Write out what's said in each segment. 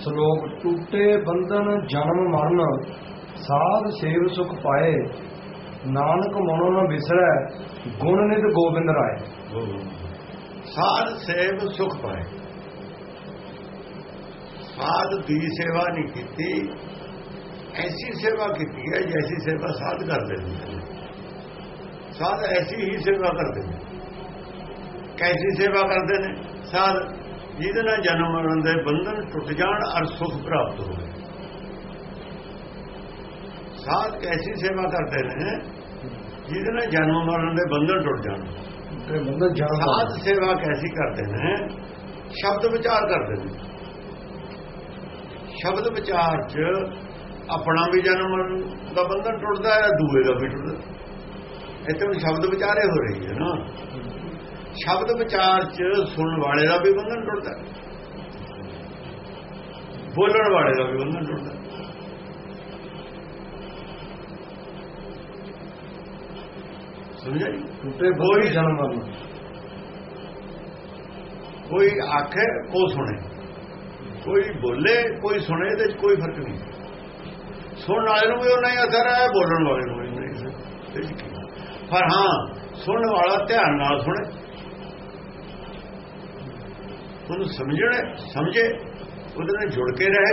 ਸ਼ਲੋਕ, ਟੂਟੇ ਬੰਧਨ ਜਨਮ ਮਰਨ, ਸਾਧ ਸੇਵ ਸੁਖ ਪਾਏ, ਨਾਨਕ ਮਨੋ ਨਾ ਵਿਸਰੈ ਗੁਣ ਨਿਤ ਗੋਬਿੰਦ ਰਾਏ। ਸਾਧ ਸੇਵ ਸੁਖ ਪਾਏ। ਸਾਧ ਦੀ ਸੇਵਾ ਨਹੀਂ ਕੀਤੀ, ਐਸੀ ਸੇਵਾ ਕੀਤੀ ਹੈ ਜੈਸੀ ਸੇਵਾ ਸਾਧ ਕਰਦੇ ਨੇ। ਸਾਧ ਐਸੀ ਹੀ ਸੇਵਾ ਕਰਦੇ ਨੇ। ਕੈਸੀ ਸੇਵਾ ਕਰਦੇ ਨੇ? ਸਾਧ ਜਿਹਦੇ ਨਾਲ ਜਨਮ ਮਰਨ ਦੇ ਬੰਧਨ ਟੁੱਟ ਜਾਣ ਅਰ ਸੁਖ ਪ੍ਰਾਪਤ ਹੋਵੇ ਸਾਧ ਕੈਸੀ ਸੇਵਾ ਕਰਦੇ ਨੇ ਜਿਹਦੇ ਨਾਲ ਜਨਮ ਮਰਨ ਦੇ ਬੰਧਨ ਟੁੱਟ ਜਾਣ। ਤੇ ਬੰਧਨ ਜਨਮ ਸਾਧ ਸੇਵਾ ਕੈਸੀ ਕਰਦੇ ਨੇ? ਸ਼ਬਦ ਵਿਚਾਰ ਕਰਦੇ ਨੇ। ਸ਼ਬਦ ਵਿਚਾਰ 'ਚ ਆਪਣਾ ਵੀ ਜਨਮ ਮਰਨ ਦਾ ਬੰਧਨ ਟੁੱਟਦਾ ਹੈ ਦੂਏ ਦਾ ਵੀ ਟੁੱਟਦਾ। ਇੱਥੇ ਸ਼ਬਦ ਵਿਚਾਰੇ ਹੋ ਰਹੀ ਹੈ ਨਾ। ਸ਼ਬਦ ਵਿਚਾਰ 'ਚ ਸੁਣਨ ਵਾਲੇ ਦਾ ਵੀ ਬੰਧਨ ਟੁੱਟਦਾ। ਬੋਲਣ ਵਾਲੇ ਦਾ ਵੀ ਬੰਧਨ ਟੁੱਟਦਾ। ਟੂਟੇ ਕੋਈ- ਬੰਧਨ ਜਨਮ ਮਰਨ ਕੋਈ ਆਖੇ ਕੋ ਸੁਣੇ। ਕੋਈ ਬੋਲੇ ਕੋਈ ਸੁਣੇ ਤੇ ਕੋਈ ਫ਼ਰਕ ਨਹੀਂ। ਸੁਣਨ ਵਾਲੇ ਨੂੰ ਵੀ ਉਹਨਾਂ ਹੀ ਅਸਰ ਹੈ ਬੋਲਣ ਵਾਲੇ ਨੂੰ ਵੀ ਨਹੀਂ? ਪਰ ਹਾਂ ਸੁਣਨ ਵਾਲਾ ਧਿਆਨ ਨਾਲ ਸੁਣੇ। ਉਹਨੂੰ ਸਮਝਣੇ, ਸਮਝੇ, ਉਹਦੇ ਨਾਲ ਜੁੜ ਕੇ ਰਹੇ।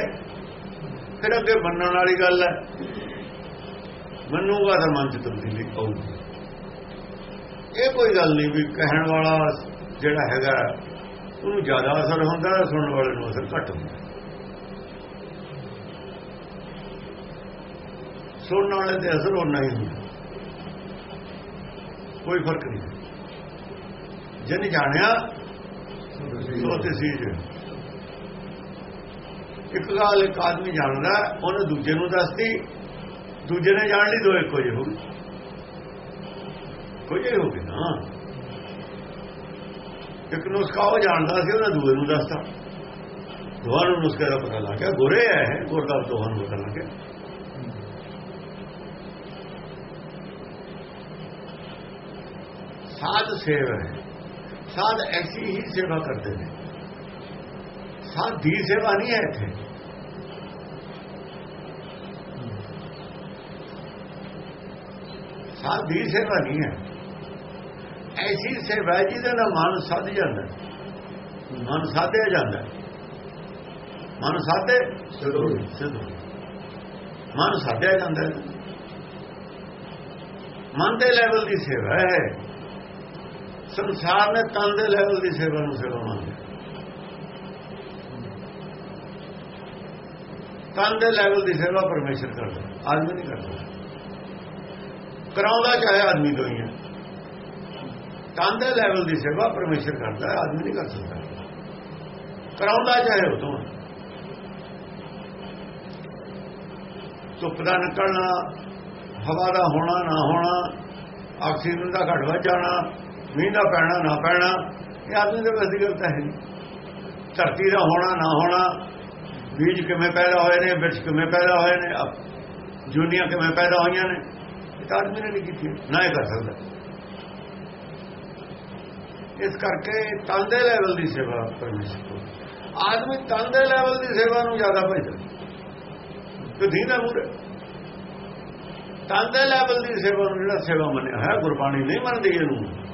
ਫਿਰ ਅੱਗੇ ਮੰਨਣ ਵਾਲੀ ਗੱਲ ਹੈ, ਮੰਨੂਗਾ ਤਾਂ ਮਨ ਚ ਤਬਦੀਲੀ ਆਊਗੀ। ਇਹ ਕੋਈ ਗੱਲ ਨਹੀਂ ਵੀ ਕਹਿਣ ਵਾਲਾ ਜਿਹੜਾ ਹੈਗਾ, ਉਹਨੂੰ ਜ਼ਿਆਦਾ ਅਸਰ ਹੁੰਦਾ ਸੁਣਨ ਵਾਲੇ ਨੂੰ ਅਸਰ ਘੱਟ ਹੁੰਦਾ ਸੁਣਨ ਵਾਲੇ ਤੇ ਅਸਰ ਉਹਨਾਂ ਹੀ ਹੁੰਦਾ ਕੋਈ ਫ਼ਰਕ ਨਹੀਂ। ਜਿਨ ਜਾਣਿਆ ਸੋ ਸੀ। ਇੱਕ ਗੱਲ ਇੱਕ ਆਦਮੀ ਜਾਣਦਾ, ਉਹਨੇ ਦੂਜੇ ਨੂੰ ਦੱਸਦੀ ਦੂਜੇ ਨੇ ਜਾਣ ਲਈ ਦੋ ਇੱਕੋ ਜਿਹੇ ਹੋ ਗਏ। ਕੋਈ ਹੋ ਗਏ ਨਾ। ਇੱਕ ਨੁਸਖਾ ਉਹ ਜਾਣਦਾ ਸੀ, ਉਹਨੇ ਦੂਏ ਨੂੰ ਦੱਸਤਾ। ਦੋਹਾਂ ਨੂੰ ਨੁਸਖੇ ਦਾ ਪਤਾ ਲੱਗ ਗਿਆ। ਗੋਰੇ ਹੈ ਗੁਰਦਾ ਦੋਹਾਂ ਨੂੰ ਪਤਾ ਲੱਗ ਗਿਆ। ਸਾਧ ਸੇਵ ਹੈ। ਸਾਧ ਐਸੀ ਹੀ ਸੇਵਾ ਕਰਦੇ ਨੇ। ਸਾਧ ਦੀ ਸੇਵਾ ਨਹੀਂ ਹੈ ਇੱਥੇ। ਸਾਧ ਦੀ ਸੇਵਾ ਨਹੀਂ ਹੈ। ਐਸੀ ਸੇਵਾ ਹੈ ਜਿਹਦੇ ਨਾਲ ਮਨ ਸੱਜ ਜਾਂਦਾ ਮਨ ਸਾਧਿਆ ਜਾਂਦਾ ਮਨ ਸਾਧੇ, ਸਿੱਧ ਮਨ ਸਾਧਿਆ ਜਾਂਦਾ ਮਨ ਦੇ ਲੈਵਲ ਦੀ ਸੇਵਾ ਹੈ। ਸੰਸਾਰ ਨੇ ਤਨ ਦੇ ਲੈਵਲ ਦੀ ਸੇਵਾ ਨੂੰ ਸੇਵਾ ਮੰਨਿਆ ਤਨ ਦੇ ਲੈਵਲ ਦੀ ਸੇਵਾ ਪਰਮੇਸ਼ਰ ਕਰਦਾ, ਆਦਮੀ ਨਹੀਂ ਕਰਦਾ। ਕਰਾਉਂਦਾ ਚਾਹੇ ਆਦਮੀ ਤੋਂ ਹੀ ਹੈ। ਤਨ ਦੇ ਲੈਵਲ ਦੀ ਸੇਵਾ ਪਰਮੇਸ਼ਰ ਕਰਦਾ, ਆਦਮੀ ਨਹੀਂ ਕਰ ਸਕਦਾ। ਕਰਾਉਂਦਾ ਚਾਹੇ ਉਹ ਤੋਂ। ਹੈ। ਧੁੱਪ ਦਾ ਨਿਕਲਣਾ, ਹਵਾ ਦਾ ਹੋਣਾ, ਨਾ ਹੋਣਾ, ਆਕਸੀਜਨ ਦਾ ਘਟ ਵੱਧ ਜਾਣਾ ਮੀਂਹ ਦਾ ਪੈਣਾ, ਨਾ ਪੈਣਾ, ਇਹ ਆਦਮੀ ਦੇ ਬਸ ਦੀ ਗੱਲ ਤਾਂ ਹੈ ਨਹੀਂ। ਧਰਤੀ ਦਾ ਹੋਣਾ, ਨਾ ਹੋਣਾ, ਬੀਜ ਕਿਵੇਂ ਪੈਦਾ ਹੋਏ ਨੇ ਬਿਰਛ ਕਿਵੇਂ ਪੈਦਾ ਹੋਏ ਨੇ ਅਪ- ਜੂਨੀਆਂ ਕਿਵੇਂ ਪੈਦਾ ਹੋਈਆਂ ਨੇ, ਇਹ ਤਾਂ ਆਦਮੀ ਨੇ ਨਹੀਂ ਕੀਤੀ, ਨਾ ਇਹ ਕਰ ਸਕਦਾ। ਇਸ ਕਰਕੇ ਤਨ ਦੇ ਲੈਵਲ ਦੀ ਸੇਵਾ ਪਰਮੇਸ਼ਰ ਕੋਲ। ਆਦਮੀ ਤਨ ਦੇ ਲੈਵਲ ਦੀ ਸੇਵਾ ਨੂੰ ਜ਼ਿਆਦਾ ਭਜਦਾ। ਤੇ ਦੀਨਾ ਮੂਰੇ ਤਨ ਦੇ ਲੈਵਲ ਦੀ ਸੇਵਾ ਨੂੰ ਜਿਹੜਾ ਸੇਵਾ ਮੰਨਿਆ ਹੈ ਗੁਰਬਾਣੀ ਨਹੀਂ ਮੰਨਦੀ ਇਹਨੂੰ।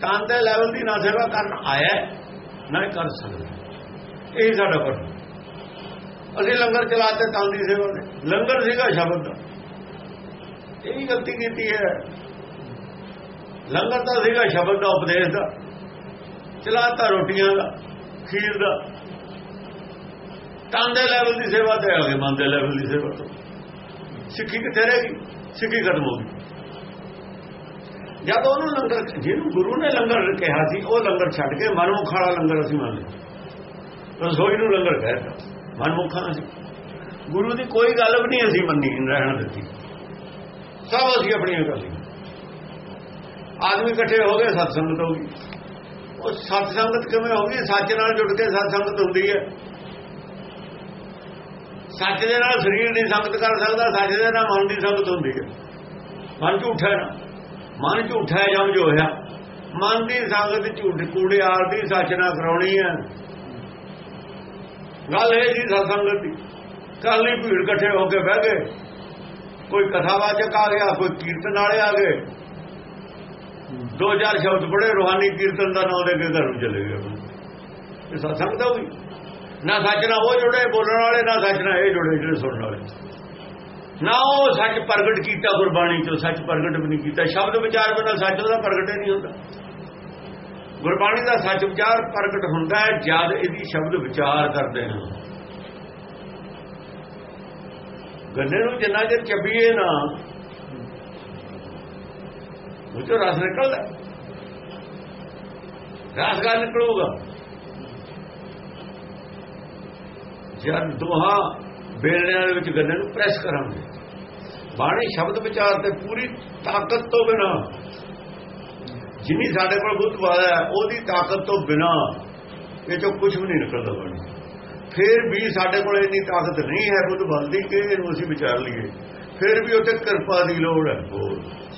ਤਨ ਦੇ ਲੈਵਲ ਦੀ ਨਾ ਸੇਵਾ ਕਰਨ ਆਇਆ ਨਾ ਕਰ ਸਕਦਾ। ਇਹ ਸਾਡਾ ਫਰਜ਼ ਅਸੀਂ ਲੰਗਰ ਚਲਾਤੇ ਤਨ ਦੀ ਸੇਵਾ ਨੇ ਲੰਗਰ ਸੀਗਾ ਸ਼ਬਦ ਦਾ। ਇਹ ਵੀ ਗਲਤੀ ਕੀਤੀ ਹੈ। ਲੰਗਰ ਤਾਂ ਸੀਗਾ ਸ਼ਬਦ ਦਾ, ਉਪਦੇਸ਼ ਦਾ। ਚਲਾਤਾ ਰੋਟੀਆਂ ਦਾ, ਖੀਰ ਦਾ। ਤਨ ਦੇ ਲੈਵਲ ਦੀ ਸੇਵਾ ਤੇ ਆ ਗਏ, ਮਨ ਦੇ ਲੈਵਲ ਦੀ ਸੇਵਾ ਤੋਂ। ਸਿੱਖੀ ਕਿੱਥੇ ਰਹੇਗੀ ਸਿੱਖੀ ਖਤਮ ਹੋ ਗਈ। ਜਦ ਉਹਨੂੰ ਲੰਗਰ, ਜਿਹਨੂੰ ਗੁਰੂ ਨੇ ਲੰਗਰ ਕਿਹਾ ਸੀ, ਉਹ ਲੰਗਰ ਛੱਡ ਕੇ ਮਨਮੁਖ ਵਾਲਾ ਲੰਗਰ ਅਸੀਂ ਮੰਨ ਲਿਆ ਰਸੋਈ ਨੂੰ ਲੰਗਰ ਕਹਿਤਾ। ਮਨਮੁਖਾਂ ਸੀ ਗੁਰੂ ਦੀ ਕੋਈ ਗੱਲ ਵੀ ਨਹੀਂ ਅਸੀਂ ਮੰਨੀ, ਰਹਿਣ ਦਿੱਤੀ। ਸਭ ਅਸੀਂ ਆਪਣੀਆਂ ਕਰ ਆਦਮੀ ਇਕੱਠੇ ਹੋ ਗਏ, ਸਤਸੰਗਤ ਹੋ ਗਈ ਉਹ ਸਤਸੰਗਤ ਕਿਵੇਂ ਹੋ ਗਈ? ਸੱਚ ਨਾਲ ਜੁੜ ਕੇ ਸਤ ਸੰਗਤ ਹੁੰਦੀ ਹੈ। ਸੱਚ ਦੇ ਨਾਲ ਸਰੀਰ ਦੀ ਸੰਗਤ ਕਰ ਸਕਦਾ, ਸੱਚ ਦੇ ਨਾਲ ਮਨ ਦੀ ਸੰਗਤ ਹੁੰਦੀ ਹੈ। ਮਨ ਝੂਠਾ ਨਾ। ਮਨ ਝੂਠਾ ਹੈ ਜਮ ਜੋ ਹੋਇਆ। ਮਨ ਦੀ ਸੰਗਤ ਝੂਠ ਕੂੜਿਆਰ ਦੀ ਸੱਚ ਕਰਾਉਣੀ ਹੈ। ਗੱਲ ਇਹ ਸੀ ਸਤਸੰਗ ਦੀ। ਕੱਲ ਹੀ ਭੀੜ ਇਕੱਠੇ ਹੋ ਕੇ ਬਹਿ ਗਏ। ਕੋਈ ਕਥਾਵਾਚਕ ਆ ਗਿਆ, ਕੋਈ ਕੀਰਤਨ ਵਾਲੇ ਆ ਗਏ। ਦੋ ਚਾਰ ਸ਼ਬਦ ਪੜੇ ਰੋਹਾਨੀ ਕੀਰਤਨ ਦਾ ਨਾਮ ਦੇ ਕੇ ਘਰ ਨੂੰ ਚਲੇ ਗਏ। ਇਹ ਸਤਸੰਗ ਦਾ ਹੋਈ ਨਾ ਸੱਚ ਨਾਲ ਉਹ ਜੁੜੇ, ਬੋਲਣ ਵਾਲੇ, ਨਾ ਸੱਚ ਨਾਲ ਇਹ ਜੁੜੇ, ਜਿਹੜੇ ਸੁਣਨ ਵਾਲੇ। ਨਾ ਉਹ ਸੱਚ ਪ੍ਰਗਟ ਕੀਤਾ ਗੁਰਬਾਣੀ ਚੋਂ, ਸੱਚ ਪ੍ਰਗਟ ਵੀ ਨਹੀਂ ਕੀਤਾ। ਸ਼ਬਦ ਵਿਚਾਰ ਬਿਨਾਂ ਸੱਚ ਦਾ ਪ੍ਰਗਟ ਨਹੀਂ ਹੁੰਦਾ। ਗੁਰਬਾਣੀ ਦਾ ਸੱਚ ਵਿਚਾਰ ਪ੍ਰਗਟ ਹੁੰਦਾ ਹੈ ਜਦ ਇਹਦੀ ਸ਼ਬਦ ਵਿਚਾਰ ਕਰਦੇ ਹਾਂ। ਗੰਨੇ ਨੂੰ ਜਿੰਨਾ ਚਿਰ ਚੱਬੀਏ ਨਾ, ਉਹ ਚੋਂ ਰਸ ਨਿਕਲਦਾ। ਰਸ ਗਾ ਨਿਕਲੂਗਾ। ਜਦ ਦੋਹਾਂ ਬੇਲਣਿਆਂ ਦੇ ਵਿੱਚ ਗੰਨੇ ਨੂੰ ਪ੍ਰੈਸ ਕਰਾਂਗੇ। ਬਾਣੀ ਸ਼ਬਦ ਵਿਚਾਰ ਤੇ ਪੂਰੀ ਤਾਕਤ ਤੋਂ ਬਿਨਾ ਜਿੰਨੀ ਸਾਡੇ ਕੋਲ ਬੁੱਧ ਵਾਲਾ ਹੈ, ਉਹਦੀ ਤਾਕਤ ਤੋਂ ਬਿਨਾ ਇਹ ਚੋਂ ਕੁਝ ਵੀ ਨਹੀਂ ਨਿਕਲਦਾ ਬਾਣੀ। ਫਿਰ ਵੀ ਸਾਡੇ ਕੋਲ ਇੰਨੀ ਤਾਕਤ ਨਹੀਂ ਹੈ ਬੁੱਧ ਬਲ ਦੀ ਕਿ ਇਹਨੂੰ ਅਸੀਂ ਵਿਚਾਰ ਲਈਏ। ਫਿਰ ਵੀ ਉੱਥੇ ਕਿਰਪਾ ਦੀ ਲੋੜ ਹੈ,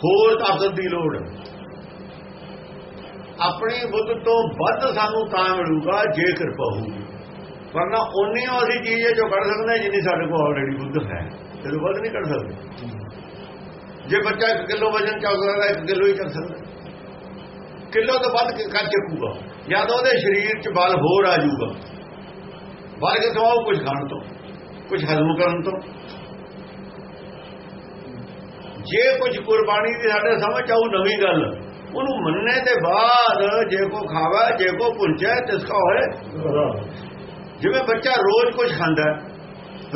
ਹੋਰ ਤਾਕਤ ਦੀ ਲੋੜ ਹੈ। ਆਪਣੀ ਬੁੱਧ ਤੋਂ ਵੱਧ ਸਾਨੂੰ ਤਾਂ ਮਿਲੂਗਾ ਜੇ ਕਿਰਪਾ ਹੋਊਗੀ। ਪਰ ਨਾ ਉਨੀ ਅਸੀਂ ਚੀਜ਼ ਹੈ ਜੋ ਕੱਢ ਸਕਦੇ ਹਾਂ, ਜਿੰਨੀ ਸਾਡੇ ਕੋਲ ਆਲਰੇਡੀ ਬੁੱਧ ਹੈ। ਤੇ ਵੱਧ ਨਹੀਂ ਕੱਢ ਸਕਦੇ। ਜੇ ਬੱਚਾ 1 ਕਿਲੋ ਵਜਨ ਚੱਕ ਸਕਦਾ 1 ਕਿਲੋ ਹੀ ਚੱਕ ਸਕਦਾ। ਕਿਲੋ ਤੋਂ ਵੱਧ ਕੇ ਕੱਢ ਚੱਕੂਗਾ ਜਦ ਉਹਦੇ ਸਰੀਰ 'ਚ ਬਲ ਹੋਰ ਆ ਜਾਊਗਾ। ਬਲ ਕਿਥੋਂ ਆਉ ਕੁਝ ਖਾਣ ਤੋਂ ਕੁਝ ਹਜ਼ਮ ਕਰਨ ਤੋਂ। ਜੇ ਕੁਝ ਕੁਰਬਾਨੀ ਦੀ ਸਾਡੇ ਸਮਝ ਆਉ ਨਵੀਂ ਗੱਲ ਉਹਨੂੰ ਮੰਨਣੇ ਦੇ ਬਾਅਦ ਜੇ ਕੋ ਖਾਵਾ ਜੇ ਕੋ ਪੁੰਚੈ ਤਿਸ ਕਾ ਹੋਏ ਜਿਵੇਂ ਬੱਚਾ ਰੋਜ਼ ਕੁਝ ਖਾਂਦਾ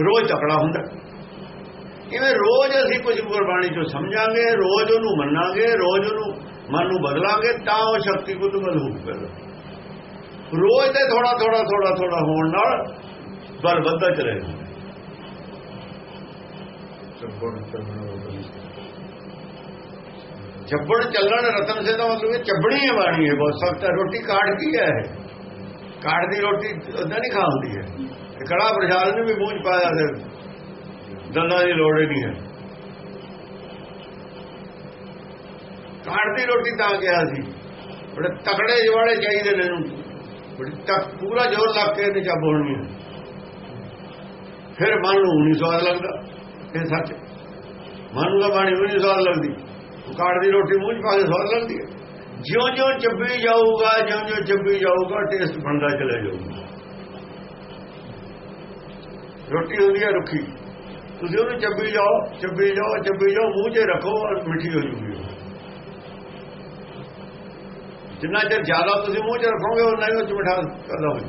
ਰੋਜ਼ ਤਕੜਾ ਹੁੰਦਾ। ਇਵੇਂ ਰੋਜ਼ ਅਸੀਂ ਕੁਝ ਗੁਰਬਾਣੀ ਚੋਂ ਸਮਝਾਂਗੇ ਰੋਜ਼ ਉਹਨੂੰ ਮੰਨਾਂਗੇ ਰੋਜ਼ ਉਹਨੂੰ ਮਨ ਨੂੰ ਬਦਲਾਂਗੇ ਤਾਂ ਉਹ ਸ਼ਕਤੀ ਬੁੱਧ ਬਲ ਹੋਊਗਾ ਰੋਜ਼ ਤੇ ਥੋੜਾ ਥੋੜਾ ਥੋੜਾ ਥੋੜਾ ਹੋਣ ਨਾਲ ਬਲ ਵੱਧਦਾ ਚਲੇਗਾ ਚੱਬੜ ਚੱਲਣ ਰਤਨ ਸੇ ਦਾ ਮਤਲਬ ਇਹ ਚੱਬੜੀ ਹੈ ਬਾਣੀ ਹੈ ਬਹੁਤ ਸਖਤ ਹੈ। ਰੋਟੀ ਕਾਟ ਕੀ ਹੈ ਕਾਟ ਦੀ ਰੋਟੀ ਉਦਾਂ ਨਹੀਂ ਖਾ ਹੁੰਦੀ ਹੈ ਕੜਾ ਪ੍ਰਸ਼ਾਦ ਨੇ ਵੀ ਮੂੰਹ ਪਾਇਆ ਤੇ ਦੰਦਾਂ ਦੀ ਲੋੜ ਹੀ ਨਹੀਂ ਹੈ। ਕਾਟ ਦੀ ਰੋਟੀ ਤਾਂ ਗਿਆ ਸੀ। ਬੜੇ ਤਕੜੇ ਜਵਾੜੇ ਚਾਹੀਦੇ ਨੇ ਇਹਨੂੰ। ਬੜੀ ਤੱਕ ਪੂਰਾ ਜ਼ੋਰ ਲਾ ਕੇ ਤੇ ਚੱਬ ਹੋਣੀ ਫਿਰ ਮਨ ਨੂੰ ਨਹੀਂ ਸਵਾਦ ਲੱਗਦਾ। ਇਹ ਸੱਚ। ਮਨ ਨੂੰ ਤਾਂ ਬਾਣੀ ਵੀ ਨਹੀਂ ਸਵਾਦ ਲੱਗਦੀ। ਕਾੜ ਦੀ ਰੋਟੀ ਮੂੰਹ 'ਚ ਪਾ ਕੇ ਸਵਾਦ ਲੱਗਦੀ ਹੈ। ਜਿਉਂ ਜਿਉਂ ਚੱਬੀ ਜਾਊਗਾ ਜਿਉਂ ਜਿਉਂ ਚੱਬੀ ਜਾਊਗਾ ਟੇਸਟ ਬਣਦਾ ਚਲੇ ਜਾਊਗਾ। ਰੋਟੀ ਹੁੰਦੀ ਹੈ ਰੁੱਖੀ। ਤੁਸੀਂ ਉਹਨੂੰ ਚੱਬੀ ਜਾਓ ਚੱਬੀ ਜਾਓ ਚੱਬੀ ਜਾਓ ਮੂੰਹ 'ਚ ਰੱਖੋ ਔਰ ਮਿੱਠੀ ਹੋ ਜੂਗੀ ਜਿੰਨਾ ਚਿਰ ਜ਼ਿਆਦਾ ਤੁਸੀਂ ਮੂੰਹ 'ਚ ਰੱਖੋਗੇ, ਉਨਾ ਹੀ ਉਹ 'ਚ ਮਿਠਾਸ ਪੈਦਾ ਹੋ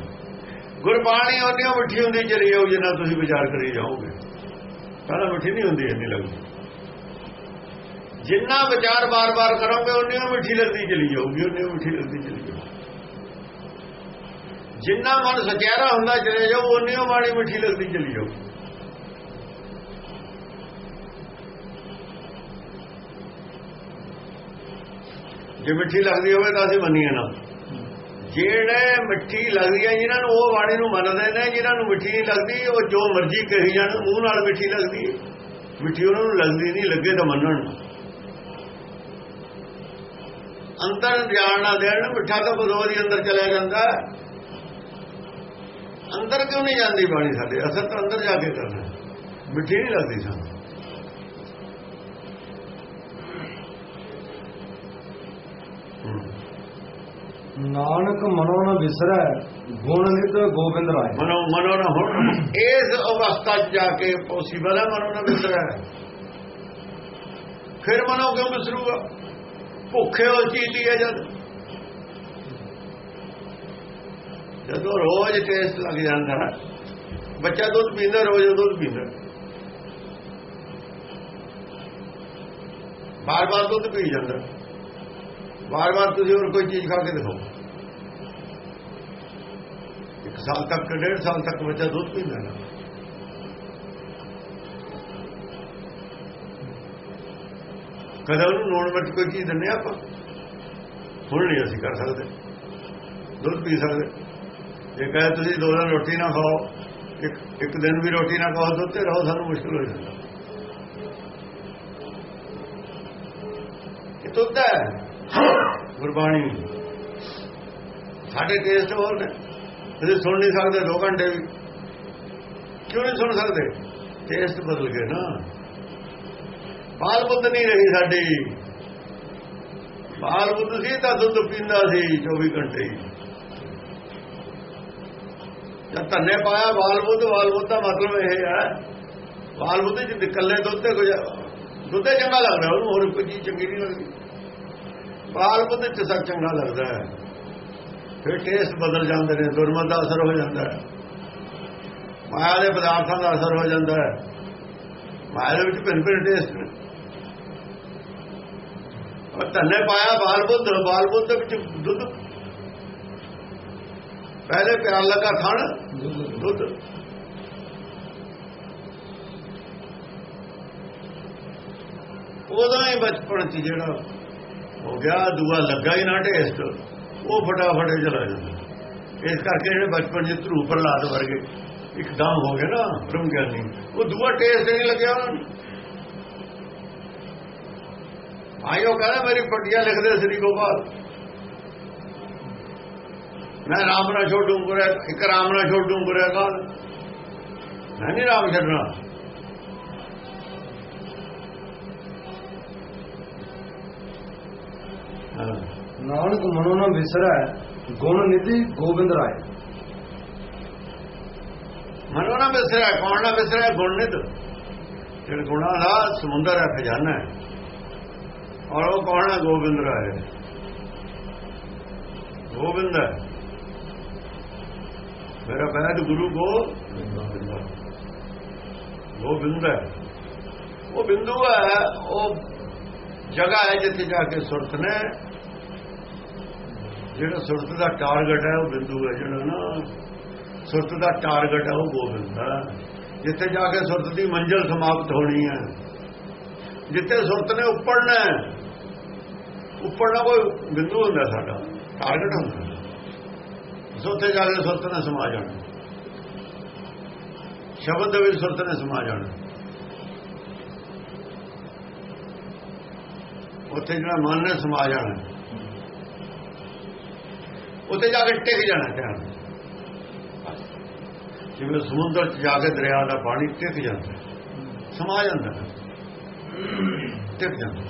ਗੁਰਬਾਣੀ ਉਹਨੇ ਮਿੱਠੀ ਹੁੰਦੀ ਚਲੀ ਜਾਊ ਜਿੰਨਾ ਤੁਸੀਂ ਵਿਚਾਰ ਕਰੀ ਜਾਓਗੇ। ਪਹਿਲਾਂ ਮਿੱਠੀ ਨਹੀਂ ਹੁੰਦੀ, ਇੰਨੀ ਲੱਗਦੀ। ਜਿੰਨਾ ਵਿਚਾਰ ਬਾਰ-ਬਾਰ ਕਰੋਗੇ, ਉਨੀ ਮਿੱਠੀ ਲੱਗਦੀ ਚਲੀ ਜਾਊਗੀ, ਉਨੀ ਮਿੱਠੀ ਲੱਗਦੀ ਚਲੀ ਜਾਊਗੀ। ਜਿੰਨਾ ਮਨ ਸਚਿਆਰਾ ਹੁੰਦਾ, ਚਲੇ ਜਾਓ, ਉਨੀ ਬਾਣੀ ਮਿੱਠੀ ਲੱਗਦੀ ਚਲੀ ਜਾਊਗੀ। ਜੇ ਮਿੱਠੀ ਲੱਗਦੀ ਹੋਵੇ ਤਾਂ ਅਸੀਂ ਮੰਨੀਏ ਨਾ। ਜਿਹੜੇ ਮਿੱਠੀ ਲੱਗਦੀ ਹੈ, ਜਿਨ੍ਹਾਂ ਨੂੰ ਉਹ ਬਾਣੀ ਨੂੰ ਮੰਨਦੇ ਨੇ, ਜਿਨ੍ਹਾਂ ਨੂੰ ਮਿੱਠੀ ਨਹੀਂ ਲੱਗਦੀ, ਉਹ ਜੋ ਮਰਜ਼ੀ ਕਹੀ ਜਾਣ, ਮੂੰਹ ਨਾਲ ਮਿੱਠੀ ਲੱਗਦੀ ਮਿੱਠੀ ਉਹਨਾਂ ਨੂੰ ਲੱਗਦੀ ਨਹੀਂ, ਲੱਗੇ ਤਾਂ ਮੰਨਣ। ਅੰਦਰ ਜਾਣ ਨਾ ਦੇਣ, ਮਿੱਠਾ ਤਾਂ ਬਦੋਰ ਅੰਦਰ ਚਲਿਆ ਜਾਂਦਾ ਅੰਦਰ ਕਿਉਂ ਨਹੀਂ ਜਾਂਦੀ ਬਾਣੀ ਸਾਡੇ? ਅਸਰ ਤਾਂ ਅੰਦਰ ਜਾ ਕੇ ਕਰਨਾ ਮਿੱਠੀ ਨਹੀਂ ਲੱਗਦੀ ਸਾਨੂੰ। ਨਾਨਕ ਮਨੋ ਨ ਵਿਸਰੈ ਗੁਣ ਨਿਤ ਗੋਬਿੰਦ ਰਾਏ। ਮਨੋ ਮਨੋ ਨਾ ਹੁਣ। ਇਸ ਅਵਸਥਾ 'ਚ ਜਾ ਕੇ ਪੋਸੀਬਲ ਹੈ ਮਨੋ ਨਾ ਵਿਸਰੈ। ਫਿਰ ਮਨੋ ਕਿਉਂ ਵਿਸਰੂਗਾ? ਭੁੱਖੇ ਹੋ ਚੀਤੀ ਹੈ ਜਦ। ਜਦੋਂ ਰੋਜ਼ ਟੇਸਟ ਲੱਗ ਜਾਂਦਾ ਹੈ ਬੱਚਾ ਦੁੱਧ ਪੀਂਦਾ ਰੋਜ਼ ਦੁੱਧ ਪੀਂਦਾ। ਬਾਰ-ਬਾਰ ਦੁੱਧ ਪੀ ਜਾਂਦਾ। ਵਾਰ ਵਾਰ ਤੁਸੀਂ ਹੋਰ ਕੋਈ ਚੀਜ਼ ਖਾ ਕੇ ਦਿਖਾਓ। ਇੱਕ ਸਾਲ ਤੱਕ, ਡੇਢ ਸਾਲ ਤੱਕ ਬੱਚਾ ਦੁੱਧ ਪੀਂਦਾ ਨਾ ਕਦੇ ਉਹਨੂੰ ਨੋਣ ਵਿੱਚ ਕੋਈ ਚੀਜ਼ ਦਿੰਨੇ ਆਪਾਂ। ਹੁਣ ਨਹੀਂ ਅਸੀਂ ਕਰ ਸਕਦੇ। ਦੁੱਧ ਪੀ ਸਕਦੇ। ਜੇ ਕਹੇ ਤੁਸੀਂ ਦੋ ਦਿਨ ਰੋਟੀ ਨਾ ਖਾਓ, ਇੱਕ ਇੱਕ ਦਿਨ ਵੀ ਰੋਟੀ ਨਾ ਖਾਓ, ਦੁੱਧ ਤੇ ਰਹੋ, ਸਾਨੂੰ ਮੁਸ਼ਕਲ ਹੋ ਜਾਂਦਾ। ਇਹ ਦੁੱਧ ਹੈ। ਗੁਰਬਾਣੀ। ਸਾਡੇ ਟੇਸਟ ਹੋਰ ਨੇ। ਤੁਸੀਂ ਸੁਣ ਨਹੀਂ ਸਕਦੇ 2 ਘੰਟੇ ਵੀ। ਕਿਉਂ ਨਹੀਂ ਸੁਣ ਸਕਦੇ? ਟੇਸਟ ਬਦਲ ਗਏ ਨਾ। ਬਾਲ ਬੁੱਧ ਨਹੀਂ ਰਹੀ ਸਾਡੀ। ਬਾਲ ਬੁੱਧ ਸੀ ਤਾਂ ਦੁੱਧ ਪੀਂਦਾ ਸੀ 24 ਘੰਟੇ ਜਦ ਧੰਨੇ ਪਾਇਆ, ਬਾਲ ਬੁੱਧ ਬਾਲ ਬੁੱਧ ਦਾ ਮਤਲਬ ਇਹ ਹੈ, ਬਾਲ ਬੁੱਧ ਚ ਇਕੱਲੇ ਦੁੱਧ ਤੇ ਕੁਝ ਦੁੱਧ ਚੰਗਾ ਲੱਗਦਾ, ਉਹਨੂੰ ਹੋਰ ਕੋਈ ਚੀਜ਼ ਚੰਗੀ ਨਹੀਂ ਲੱਗਦੀ। ਬਾਲ ਬੁੱਧ ਚ ਸਭ ਚੰਗਾ ਲੱਗਦਾ ਹੈ। ਫਿਰ ਟੇਸਟ ਬਦਲ ਜਾਂਦੇ ਨੇ, ਦੁਰਮਤ ਦਾ ਅਸਰ ਹੋ ਜਾਂਦਾ ਹੈ। ਮਾਇਆ ਦੇ ਪਦਾਰਥਾਂ ਦਾ ਅਸਰ ਹੋ ਜਾਂਦਾ ਹੈ। ਮਾਇਆ ਦੇ ਵਿੱਚ ਭਿੰਨ ਭਿੰਨ ਟੇਸਟ ਨੇ। ਔਰ ਧੰਨੇ ਪਾਇਆ ਬਾਲ ਬੁੱਧ ਬਾਲ ਬੁੱਧ ਦੇ ਵਿੱਚ ਦੁੱਧ। ਪਹਿਲੇ ਪਿਆਰ ਲੱਗਾ ਥਣ ਦੁੱਧ। ਉਦੋਂ ਹੀ ਬਚਪਨ ਚ ਜਿਹੜਾ ਹੋ ਗਿਆ, ਦੂਆ ਲੱਗਾ ਹੀ ਨਾ ਟੇਸਟ ਉਹ ਫਟਾਫਟ ਚਲਾ ਜਾਂਦਾ। ਇਸ ਕਰਕੇ ਜਿਹੜੇ ਬਚਪਨ ਚ ਧਰੂ ਪ੍ਰਲਾਦ ਵਰਗੇ ਇੱਕਦਮ ਹੋ ਗਿਆ ਨਾ ਬ੍ਰਹਮ ਗਿਆਨੀ ਉਹ ਦੂਆ ਟੇਸਟ ਨਹੀਂ ਲੱਗਿਆ ਉਹਨਾਂ ਨੂੰ। ਆਇਓ ਕਹਿੰਦਾ, ਮੇਰੀ ਪੱਟੀਆਂ ਲਿਖਦੇ ਸ੍ਰੀ ਗੋਪਾਲ। ਮੈਂ ਰਾਮ ਨਾਲ ਛੋਡੂ ਗੁਰੇ ਇੱਕ ਰਾਮ ਨਾਲ ਛੋਡੂ ਗੁਰੇ ਕਾਲ ਮੈਂ ਨਹੀਂ ਰਾਮ ਛੱਡਣਾ। ਨਾਨਕ ਮਨੋ ਨਾ ਵਿਸਰੈ ਗੁਣ ਨਿਧੀ ਗੋਬਿੰਦ ਰਾਏ। ਮਨੋ ਨਾ ਬਿਸਰਿਆ ਕੌਣ ਨਾ ਬਿਸਰਿਆ ਗੁਣ ਨਿਧ। ਜਿਹੜਾ ਗੁਣਾਂ ਦਾ ਸਮੁੰਦਰ ਹੈ ਖਜ਼ਾਨਾ ਹੈ। ਔਰ ਉਹ ਕੌਣ ਹੈ? ਗੋਬਿੰਦ ਰਾਏ। ਗੋਬਿੰਦ ਹੈ। ਮੇਰਾ ਬੈਦ ਗੁਰੂ ਕੋ ਗੋਬਿੰਦ ਹੈ। ਉਹ ਬਿੰਦੂ ਹੈ ਉਹ ਜਗ੍ਹਾ ਹੈ ਜਿੱਥੇ ਜਾ ਕੇ ਸੁਰਤ ਨੇ। ਜਿਹੜਾ ਸੁਰਤ ਦਾ ਟਾਰਗੇਟ ਹੈ ਉਹ ਬਿੰਦੂ ਹੈ ਜਿਹੜਾ ਨਾ। ਸੁਰਤ ਦਾ ਟਾਰਗੇਟ ਹੈ ਉਹ ਗੋਬਿੰਦ ਹੈ। ਜਿੱਥੇ ਜਾ ਕੇ ਸੁਰਤ ਦੀ ਮੰਜ਼ਿਲ ਸਮਾਪਤ ਹੋਣੀ ਹੈ। ਜਿੱਥੇ ਸੁਰਤ ਨੇ ਉੱਪਰਨਾ ਹੈ। ਉੱਪੜਨਾ ਕੋਈ ਬਿੰਦੂ ਹੁੰਦਾ ਸਾਡਾ ਟਾਰਗੇਟ ਹੁੰਦਾ। ਸੋਤੇ ਜਾ ਕੇ ਸੁਰਤ ਨੇ ਸਮਾ ਜਾਣਾ। ਸ਼ਬਦ ਦੇ ਵਿੱਚ ਸੁਰਤ ਨੇ ਸਮਾ ਜਾਣਾ। ਉੱਥੇ ਜਿਹੜਾ ਮਨ ਨੇ ਸਮਾ ਜਾਣਾ ਉੱਥੇ ਜਾ ਕੇ ਟਿਕ ਜਾਣਾ ਧਿਆਨ। ਜਿਵੇਂ ਸਮੁੰਦਰ 'ਚ ਜਾ ਕੇ ਦਰਿਆ ਦਾ ਪਾਣੀ ਟਿਕ ਜਾਂਦਾ। ਸਮਾ ਜਾਂਦਾ ਟਿਕ ਜਾਂਦਾ।